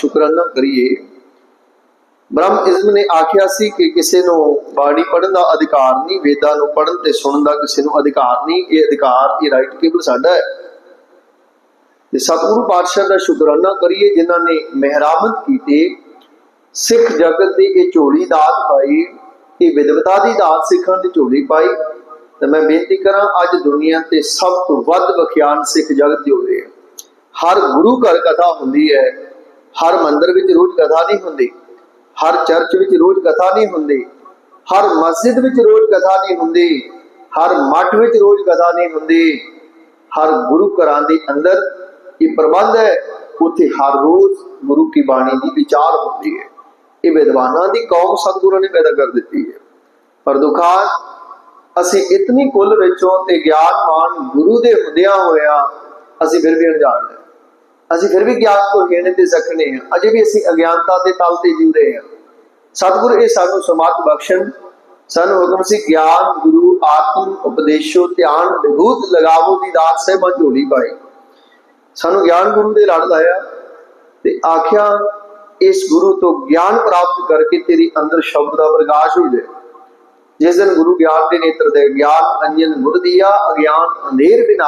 ਸ਼ੁਕਰਾਨਾ ਕਰੀਏ। ਬ੍ਰਹਮ ਇਜ਼ਮ ਨੇ ਆਖਿਆ ਸੀ ਕਿ ਕਿਸੇ ਨੂੰ ਬਾਣੀ ਪੜਨ ਦਾ ਅਧਿਕਾਰ ਨਹੀਂ, ਵੇਦਾਂ ਨੂੰ ਪੜਨ ਤੇ ਸੁਣਨ ਦਾ ਕਿਸੇ ਨੂੰ ਅਧਿਕਾਰ ਨਹੀਂ, ਇਹ ਅਧਿਕਾਰ, ਇਹ ਰਾਈਟ ਕੇਵਲ ਸਾਡਾ ਹੈ। ਤੇ ਸਤਿਗੁਰੂ ਪਾਤਸ਼ਾਹ ਦਾ ਸ਼ੁਕਰਾਨਾ ਕਰੀਏ ਜਿਨ੍ਹਾਂ ਨੇ ਮਿਹਰਾਮਤ ਕੀਤੀ। ਸਿੱਖ ਜਗਤ ਦੀ ਇਹ ਝੋਲੀ ਦਾਤ ਪਾਈ, ਇਹ ਵਿਦਵਤਾ ਦੀ ਦਾਤ ਸਿੱਖਾਂ ਦੀ ਝੋਲੀ ਪਾਈ। ਤੇ ਮੈਂ ਬੇਨਤੀ ਕਰਾਂ, ਅੱਜ ਦੁਨੀਆ ਤੇ ਸਭ ਤੋਂ ਵੱਧ ਵਿਖਿਆਨ ਸਿੱਖ ਜਗਤ ਦੀ ਹੋ ਰਹੀ ਹੈ ਹਰ ਗੁਰੂ ਘਰ ਕਥਾ ਹੁੰਦੀ ਹੈ ਹਰ ਮੰਦਰ ਵਿੱਚ ਰੋਜ਼ ਕਥਾ ਨਹੀਂ ਹੁੰਦੀ, ਹਰ ਚਰਚ ਵਿੱਚ ਰੋਜ਼ ਕਥਾ ਨਹੀਂ ਹੁੰਦੀ, ਹਰ ਮਸਜਿਦ ਵਿੱਚ ਰੋਜ਼ ਕਥਾ ਨਹੀਂ ਹੁੰਦੀ, ਹਰ ਮੱਠ ਵਿੱਚ ਰੋਜ਼ ਕਥਾ ਨਹੀਂ ਹੁੰਦੀ, ਹਰ ਗੁਰੂ ਘਰਾਂ ਦੇ ਅੰਦਰ ਇਹ ਪ੍ਰਬੰਧ ਹੈ, ਉੱਥੇ ਹਰ ਰੋਜ਼ ਗੁਰੂ ਕੀ ਬਾਣੀ ਦੀ ਵਿਚਾਰ ਹੁੰਦੀ ਹੈ। ਇਹ ਵਿਦਵਾਨਾਂ ਦੀ ਕੌਮ ਸਤਿਗੁਰਾਂ ਨੇ ਪੈਦਾ ਕਰ ਦਿੱਤੀ ਹੈ। ਪਰ ਦੁਖਾਂ, ਅਸੀਂ ਇਤਨੀ ਕੁੱਲ ਵਿੱਚੋਂ ਤੇ ਗਿਆਨਵਾਨ ਗੁਰੂ ਦੇ ਹੁੰਦਿਆਂ ਹੋਇਆ ਅਸੀਂ ਫਿਰ ਵੀ ਅਣਜਾਣ ਹਾਂ। ਅਸੀਂ ਫਿਰ ਵੀ ਗਿਆਨ ਤੋਂ ਹੀਣੇ ਤੇ ਜ਼ਖਨੇ ਹਾਂ। ਅਜੇ ਵੀ ਅਸੀਂ ਅਗਿਆਨਤਾ ਦੇ ਤਲ ਤੇ ਜੀ ਰਹੇ ਹਾਂ। ਸਤਿਗੁਰ, ਇਹ ਸਾਨੂੰ ਸਮਤ ਬਖਸ਼ਣ। ਸਾਨੂੰ ਹੁਕਮ ਸੀ ਗਿਆਨ, ਗੁਰੂ, ਆਤਮ, ਉਪਦੇਸ਼ੋ, ਧਿਆਨ ਵਿਭੂਤ ਲਗਾਵੋ ਦੀ ਦਾਤ ਸਹਿਬਾ ਝੋਲੀ ਪਾਈ। ਸਾਨੂੰ ਗਿਆਨ ਗੁਰੂ ਦੇ ਲੜ ਲਾਇਆ ਤੇ ਆਖਿਆ, ਇਸ ਗੁਰੂ ਤੋਂ ਗਿਆਨ ਪ੍ਰਾਪਤ ਕਰਕੇ ਤੇਰੀ ਅੰਦਰ ਸ਼ਬਦ ਦਾ ਪ੍ਰਕਾਸ਼ ਹੋ ਜਾਏ। ਜਿਸ ਦਿਨ ਗੁਰੂ ਗਿਆਨ ਦੇ ਨੇਤਰ ਦੇ ਗਿਆਨ ਅੰਜਨ ਗੁਰ ਦੀਆ ਅਗਿਆਨ ਅੰਧੇਰ ਬਿਨਾ